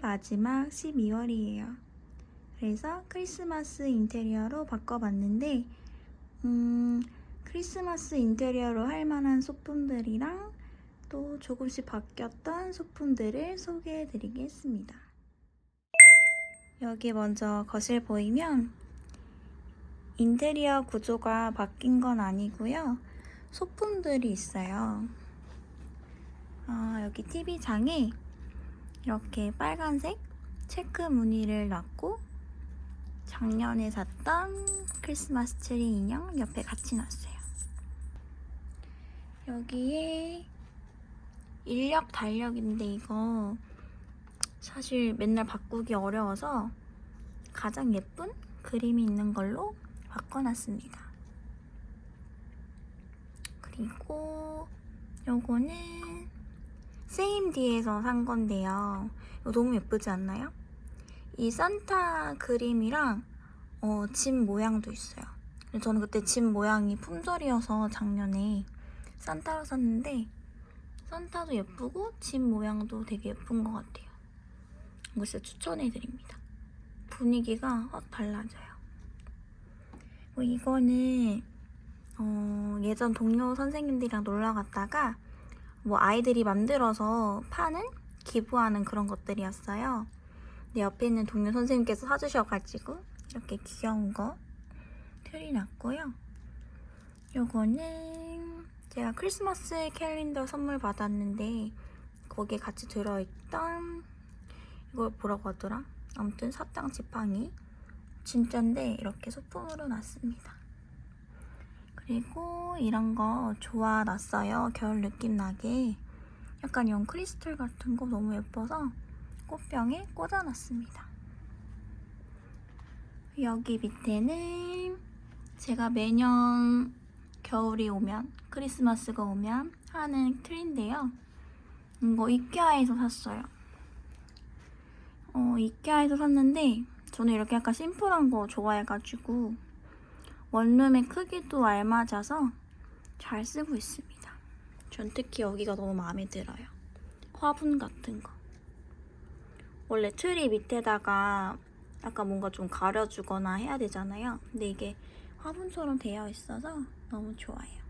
마지막 12월이에요. 그래서 크리스마스 인테리어로 바꿔봤는데, 음, 크리스마스 인테리어로 할 만한 소품들이랑 또 조금씩 바뀌었던 소품들을 소개해 드리겠습니다. 여기 먼저 거실 보이면 인테리어 구조가 바뀐 건 아니고요. 소품들이 있어요. 아, 여기 TV장에 이렇게 빨간색 체크 무늬를 놨고 작년에 샀던 크리스마스 트리 인형 옆에 같이 놨어요. 여기에 인력 달력인데 이거 사실 맨날 바꾸기 어려워서 가장 예쁜 그림이 있는 걸로 바꿔놨습니다. 그리고 요거는 세임디에서 산 건데요. 너무 예쁘지 않나요? 이 산타 그림이랑 어, 집 모양도 있어요. 저는 그때 집 모양이 품절이어서 작년에 산타로 샀는데 산타도 예쁘고 집 모양도 되게 예쁜 것 같아요. 이거 진짜 추천해드립니다. 분위기가 확 달라져요. 뭐 이거는 어, 예전 동료 선생님들이랑 놀러 갔다가 뭐 아이들이 만들어서 파는 기부하는 그런 것들이었어요. 옆에 있는 동료 선생님께서 사주셔가지고 이렇게 귀여운 거 틀이 났고요. 요거는 제가 크리스마스 캘린더 선물 받았는데 거기에 같이 들어있던 이걸 뭐라고 하더라? 아무튼 사탕 지팡이 진짜인데 이렇게 소품으로 놨습니다. 그리고 이런 거 좋아놨어요. 겨울 느낌 나게. 약간 이런 크리스탈 같은 거 너무 예뻐서 꽃병에 꽂아놨습니다. 여기 밑에는 제가 매년 겨울이 오면 크리스마스가 오면 하는 트리인데요. 이거 이케아에서 샀어요. 어, 이케아에서 샀는데 저는 이렇게 약간 심플한 거 좋아해가지고 원룸의 크기도 알맞아서 잘 쓰고 있습니다. 전 특히 여기가 너무 마음에 들어요. 화분 같은 거. 원래 트리 밑에다가 약간 뭔가 좀 가려주거나 해야 되잖아요. 근데 이게 화분처럼 되어 있어서 너무 좋아요.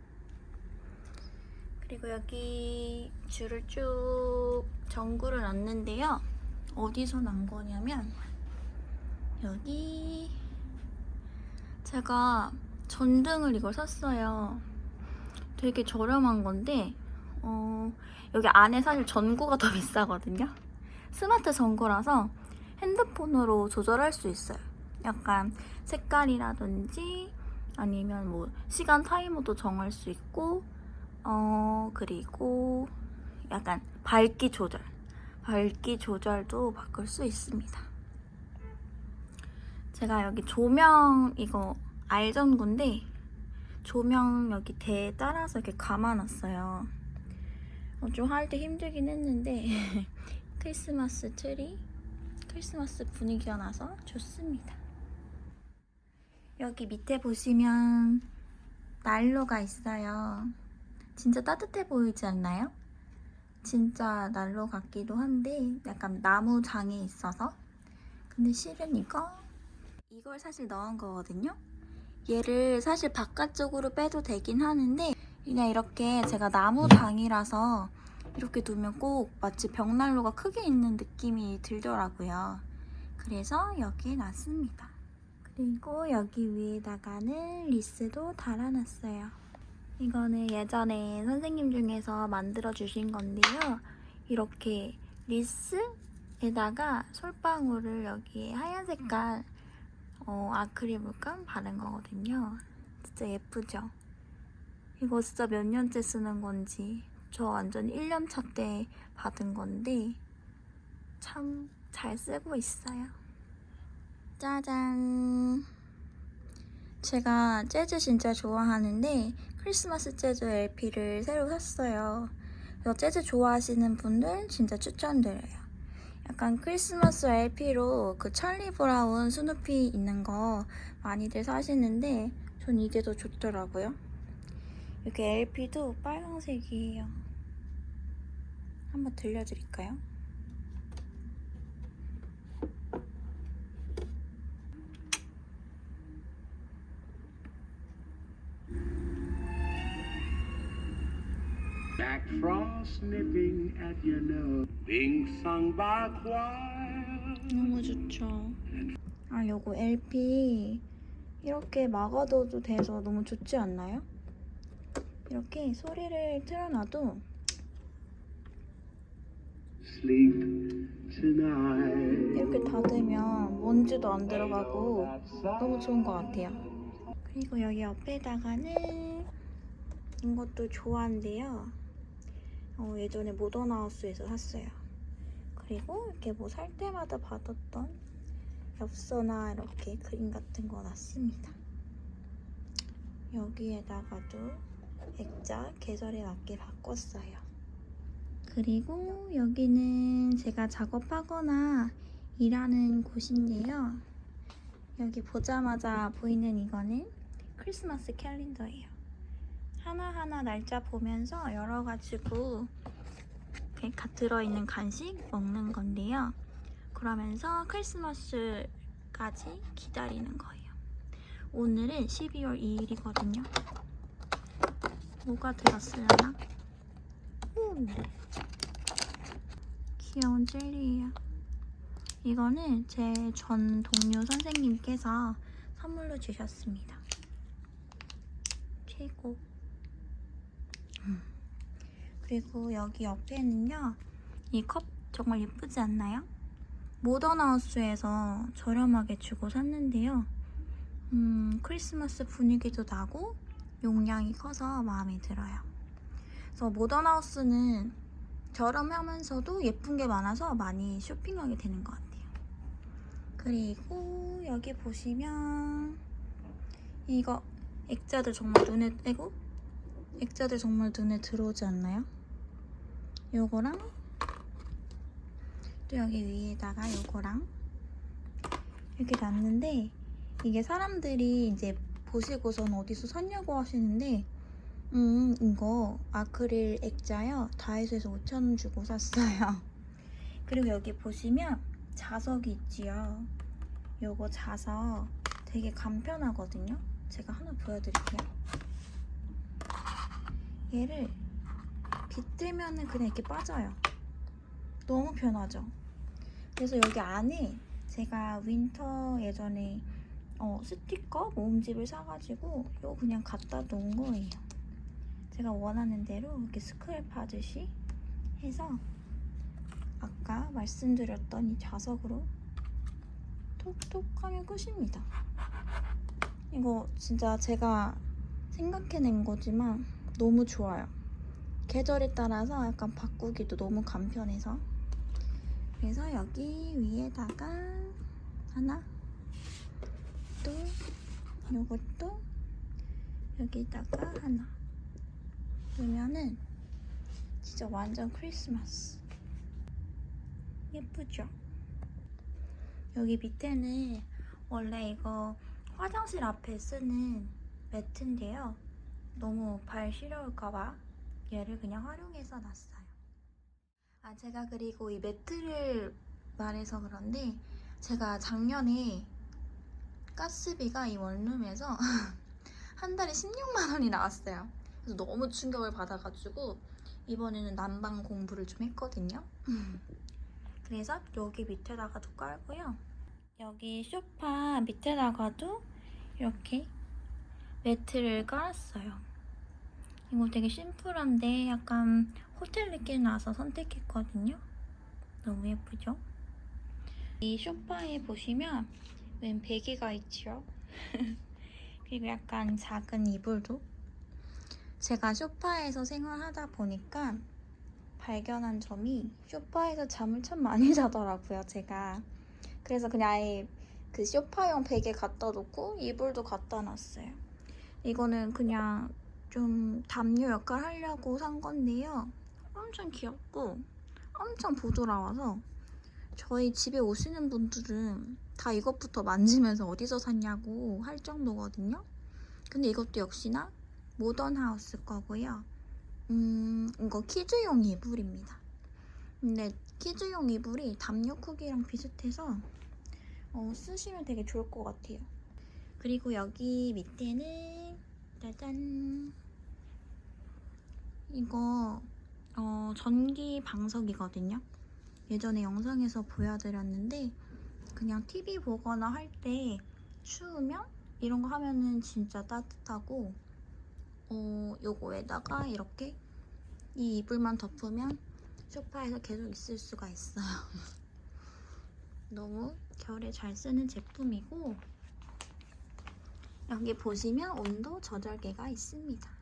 그리고 여기 줄을 쭉 전구를 놨는데요. 어디서 난 거냐면 여기 제가 전등을 이걸 샀어요. 되게 저렴한 건데 어, 여기 안에 사실 전구가 더 비싸거든요. 스마트 전구라서 핸드폰으로 조절할 수 있어요. 약간 색깔이라든지 아니면 뭐 시간 타이머도 정할 수 있고 어 그리고 약간 밝기 조절 밝기 조절도 바꿀 수 있습니다. 제가 여기 조명 이거 알전구인데 조명 여기 대에 따라서 이렇게 감아놨어요. 어, 좀할 때 힘들긴 했는데 크리스마스 트리 크리스마스 분위기가 나서 좋습니다. 여기 밑에 보시면 난로가 있어요. 진짜 따뜻해 보이지 않나요? 진짜 난로 같기도 한데 약간 나무 장에 있어서 근데 실은 이거 이걸 사실 넣은 거거든요. 얘를 사실 바깥쪽으로 빼도 되긴 하는데 그냥 이렇게 제가 나무 장이라서 이렇게 두면 꼭 마치 벽난로가 크게 있는 느낌이 들더라고요. 그래서 여기에 놨습니다. 그리고 여기 위에다가는 리스도 달아놨어요. 이거는 예전에 선생님 중에서 만들어 주신 건데요. 이렇게 리스에다가 솔방울을 여기에 하얀 색깔 어, 아크릴 물감 바른 거거든요. 진짜 예쁘죠? 이거 진짜 몇 년째 쓰는 건지 저 완전 1년차 때 받은 건데 참 잘 쓰고 있어요. 짜잔! 제가 재즈 진짜 좋아하는데 크리스마스 재즈 LP를 새로 샀어요. 그래서 재즈 좋아하시는 분들 진짜 추천드려요. 약간 크리스마스 LP로 그 찰리 브라운 스누피 있는 거 많이들 사시는데 전 이게 더 좋더라고요. 이렇게 LP도 빨강색이에요. 한번 들려드릴까요? Frost nipping at your nose, being sung by choir. 너무 좋죠. 아, 요거 LP 이렇게 막아둬도 돼서 너무 좋지 않나요? 이렇게 소리를 틀어놔도 Sleep tonight. 이렇게 닫으면 먼지도 안 들어가고 너무 좋은 것 같아요. 그리고 여기 옆에다가는 이것도 좋아한데요. 어, 예전에 모던하우스에서 샀어요. 그리고 이렇게 뭐 살 때마다 받았던 엽서나 이렇게 그림 같은 거 놨습니다. 여기에다가도 액자 계절에 맞게 바꿨어요. 그리고 여기는 제가 작업하거나 일하는 곳인데요. 여기 보자마자 보이는 이거는 크리스마스 캘린더예요. 하나하나 날짜 보면서 열어가지고 가- 들어있는 간식 먹는 건데요. 그러면서 크리스마스까지 기다리는 거예요. 오늘은 12월 2일이거든요. 뭐가 들었으려나? 음. 귀여운 젤리예요. 이거는 제 전 동료 선생님께서 선물로 주셨습니다. 최고. 음. 그리고 여기 옆에는요. 이 컵 정말 예쁘지 않나요? 모던하우스에서 저렴하게 주고 샀는데요. 음, 크리스마스 분위기도 나고 용량이 커서 마음에 들어요. 그래서 모던하우스는 저렴하면서도 예쁜 게 많아서 많이 쇼핑하게 되는 것 같아요. 그리고 여기 보시면 이거 액자들 정말 눈에 띄고 액자들 정말 눈에 들어오지 않나요? 요거랑 또 여기 위에다가 요거랑 이렇게 놨는데 이게 사람들이 이제 보시고선 어디서 샀냐고 하시는데 음 이거 아크릴 액자요. 다이소에서 5,000원 주고 샀어요. 그리고 여기 보시면 자석이 있지요. 요거 자석 되게 간편하거든요. 제가 하나 보여드릴게요. 얘를 빗대면은 그냥 이렇게 빠져요 너무 편하죠 그래서 여기 안에 제가 윈터 예전에 어, 스티커 모음집을 사가지고 이거 그냥 갖다 놓은 거예요. 제가 원하는 대로 이렇게 스크랩 하듯이 해서 아까 말씀드렸던 이 자석으로 톡톡 하면 끝입니다. 이거 진짜 제가 생각해낸 거지만 너무 좋아요. 계절에 따라서 약간 바꾸기도 너무 간편해서. 그래서 여기 위에다가 하나 또 요것도 여기다가 하나. 놓으면은 진짜 완전 크리스마스. 예쁘죠? 여기 밑에는 원래 이거 화장실 앞에 쓰는 매트인데요. 너무 발 시려울까봐 얘를 그냥 활용해서 놨어요 아 제가 그리고 이 매트를 말해서 그런데 제가 작년에 가스비가 이 원룸에서 한 달에 16만 원이 나왔어요. 그래서 너무 충격을 받아가지고 이번에는 난방 공부를 좀 했거든요. 그래서 여기 밑에다가도 깔고요. 여기 소파 밑에다가도 이렇게 매트를 깔았어요. 이거 되게 심플한데 약간 호텔 느낌 나서 선택했거든요. 너무 예쁘죠? 이 소파에 보시면 웬 베개가 있지요. 그리고 약간 작은 이불도. 제가 소파에서 생활하다 보니까 발견한 점이 소파에서 잠을 참 많이 자더라고요, 제가. 그래서 그냥 아예 그 소파용 베개 갖다 놓고 이불도 갖다 놨어요. 이거는 그냥 좀 담요 역할 하려고 산 건데요. 엄청 귀엽고 엄청 부드러워서 저희 집에 오시는 분들은 다 이것부터 만지면서 어디서 샀냐고 할 정도거든요. 근데 이것도 역시나 모던 하우스 거고요. 음, 이거 키즈용 이불입니다. 근데 키즈용 이불이 담요 크기랑 비슷해서 어, 쓰시면 되게 좋을 것 같아요. 그리고 여기 밑에는 짜잔 이거 어, 전기 방석이거든요. 예전에 영상에서 보여드렸는데 그냥 TV 보거나 할 때 추우면 이런 거 하면은 진짜 따뜻하고 어, 요거에다가 이렇게 이 이불만 덮으면 소파에서 계속 있을 수가 있어요. 너무 겨울에 잘 쓰는 제품이고 여기 보시면 온도 조절계가 있습니다.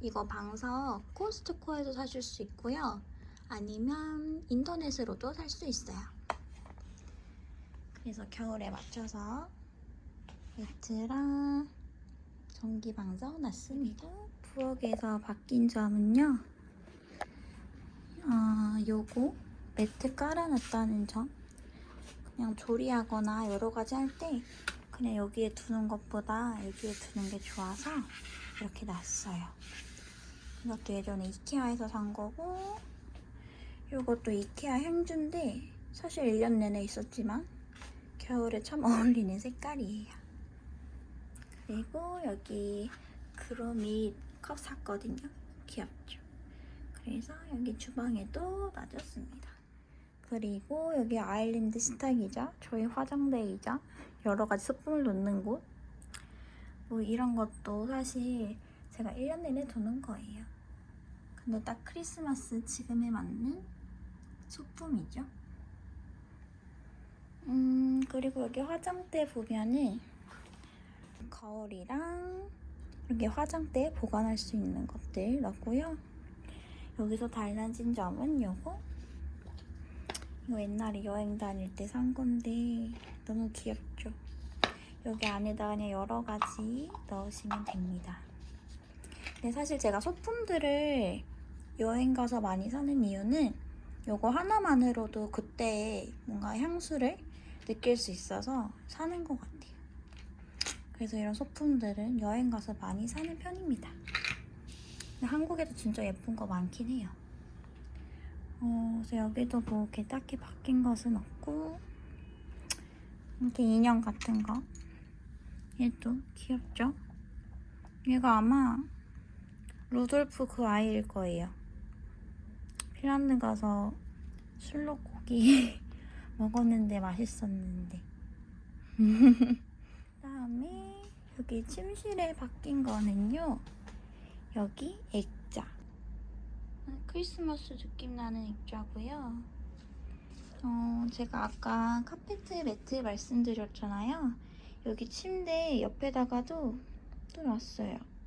이거 방석 코스트코에서 사실 수 있고요. 아니면 인터넷으로도 살 수 있어요. 그래서 겨울에 맞춰서 매트랑 전기 방석 놨습니다. 부엌에서 바뀐 점은요. 아, 요거 매트 깔아놨다는 점. 그냥 조리하거나 여러 가지 할 때 그냥 여기에 두는 것보다 여기에 두는 게 좋아서 이렇게 놨어요. 이것도 예전에 이케아에서 산 거고 이것도 이케아 행주인데 사실 1년 내내 있었지만 겨울에 참 어울리는 색깔이에요. 그리고 여기 그로미 컵 샀거든요. 귀엽죠? 그래서 여기 주방에도 놔줬습니다. 그리고 여기 아일랜드 식탁이자 저희 화장대이자 여러 가지 소품을 놓는 곳. 뭐 이런 것도 사실 제가 1년 내내 두는 거예요. 근데 딱 크리스마스 지금에 맞는 소품이죠. 음, 그리고 여기 화장대 보면은 거울이랑 이렇게 화장대에 보관할 수 있는 것들 넣고요. 여기서 달라진 점은 요거. 이거 옛날에 여행 다닐 때 산 건데 너무 귀엽죠? 여기 안에다 그냥 여러 가지 넣으시면 됩니다. 근데 사실 제가 소품들을 여행 가서 많이 사는 이유는 요거 하나만으로도 그때 뭔가 향수를 느낄 수 있어서 사는 것 같아요. 그래서 이런 소품들은 여행 가서 많이 사는 편입니다. 한국에도 진짜 예쁜 거 많긴 해요. 어, 그래서 여기도 뭐 이렇게 딱히 바뀐 것은 없고 이렇게 인형 같은 거 얘도 귀엽죠? 얘가 아마 루돌프 그 아이일 거예요. 핀란드 가서 술록고기 먹었는데 맛있었는데. 다음에 여기 침실에 바뀐 거는요. 여기 액자. 크리스마스 느낌 나는 액자고요. 어, 제가 아까 카페트 매트 말씀드렸잖아요. 여기 침대 옆에다가도 또 놨어요.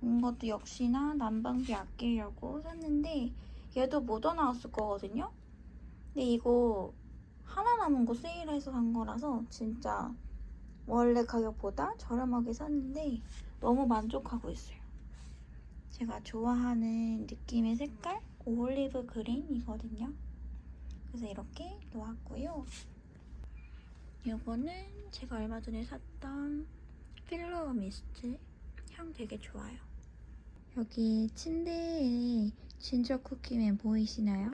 이것도 역시나 난방비 아끼려고 샀는데 얘도 모더나우스 거거든요. 근데 이거 하나 남은 거 세일해서 산 거라서 진짜 원래 가격보다 저렴하게 샀는데 너무 만족하고 있어요. 제가 좋아하는 느낌의 색깔 올리브 그린이거든요. 그래서 이렇게 놓았고요. 이거는 제가 얼마 전에 샀던 필로우 미스트 향 되게 좋아요. 여기 침대에 진저 쿠키맨 보이시나요?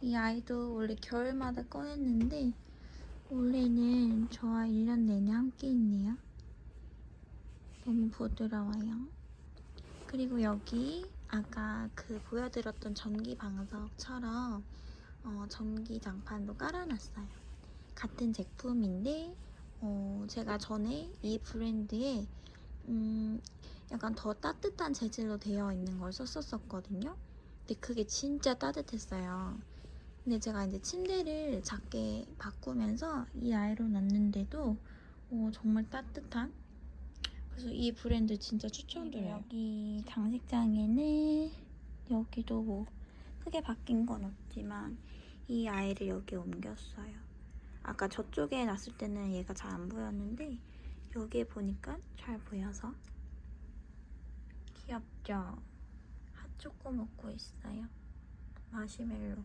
이 아이도 원래 겨울마다 꺼냈는데 올해는 저와 1년 내내 함께 있네요. 너무 부드러워요. 그리고 여기 아까 그 보여드렸던 전기 방석처럼 어, 전기 장판도 깔아놨어요. 같은 제품인데 어, 제가 전에 이 브랜드에 음, 약간 더 따뜻한 재질로 되어 있는 걸 썼었거든요. 근데 그게 진짜 따뜻했어요. 근데 제가 이제 침대를 작게 바꾸면서 이 아이로 놨는데도 어, 정말 따뜻한 그래서 이 브랜드 진짜 추천드려요. 여기 장식장에는 여기도 뭐 크게 바뀐 건 없지만 이 아이를 여기 옮겼어요. 아까 저쪽에 놨을 때는 얘가 잘 안 보였는데 여기에 보니까 잘 보여서 귀엽죠? 핫초코 먹고 있어요. 마시멜로.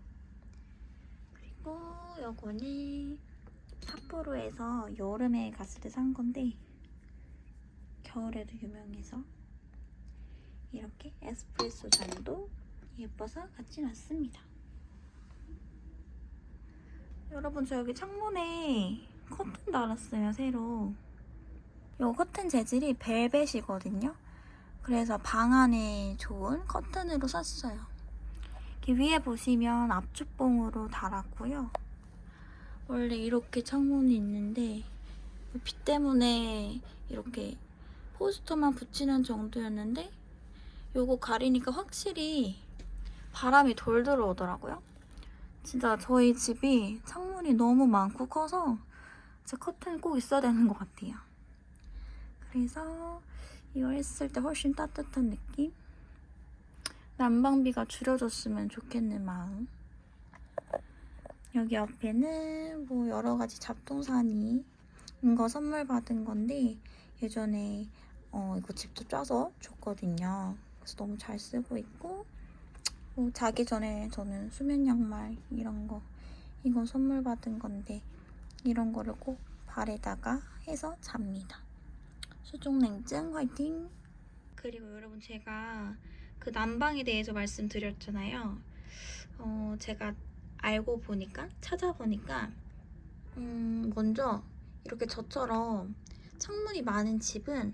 그리고 요거는 삿포로에서 여름에 갔을 때 산 건데 겨울에도 유명해서 이렇게 에스프레소 잔도 예뻐서 같이 놨습니다. 여러분 저 여기 창문에 커튼 달았어요 새로. 요 커튼 재질이 벨벳이거든요. 그래서 방 안에 좋은 커튼으로 샀어요. 이렇게 위에 보시면 압축봉으로 달았고요. 원래 이렇게 창문이 있는데 비 때문에 이렇게 포스터만 붙이는 정도였는데 요거 가리니까 확실히 바람이 덜 들어오더라고요. 진짜 저희 집이 창문이 너무 많고 커서 진짜 커튼이 꼭 있어야 되는 것 같아요. 그래서 이걸 했을 때 훨씬 따뜻한 느낌? 난방비가 줄여줬으면 좋겠는 마음. 여기 옆에는 뭐 여러 가지 잡동사니 이거 선물 받은 건데 예전에 어, 이거 직접 짜서 줬거든요. 그래서 너무 잘 쓰고 있고 뭐 자기 전에 저는 수면 양말 이런 거 이거 선물 받은 건데 이런 거를 꼭 발에다가 해서 잡니다. 수족냉증 화이팅! 그리고 여러분 제가 그 난방에 대해서 말씀드렸잖아요. 어, 제가 알고 보니까 찾아보니까 음, 먼저 이렇게 저처럼 창문이 많은 집은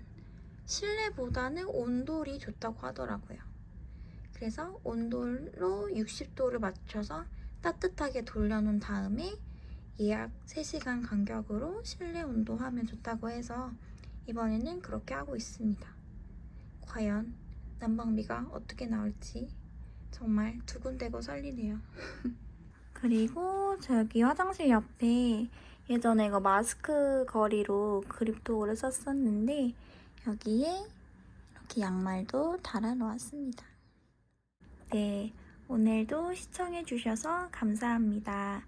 실내보다는 온돌이 좋다고 하더라고요. 그래서 온돌로 60도를 맞춰서 따뜻하게 돌려놓은 다음에 예약 3시간 간격으로 실내 온도 하면 좋다고 해서 이번에는 그렇게 하고 있습니다. 과연 난방비가 어떻게 나올지 정말 두근대고 설리네요. 그리고 저기 화장실 옆에 예전에 이거 마스크 거리로 그립톡을 썼었는데 여기에 이렇게 양말도 달아놓았습니다. 네, 오늘도 시청해주셔서 감사합니다.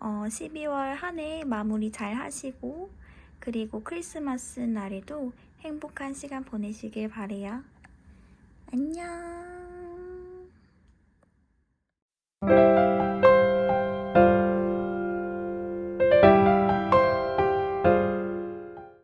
어, 12월 한 해 마무리 잘 하시고 그리고 크리스마스 날에도 행복한 시간 보내시길 바래요. 안녕.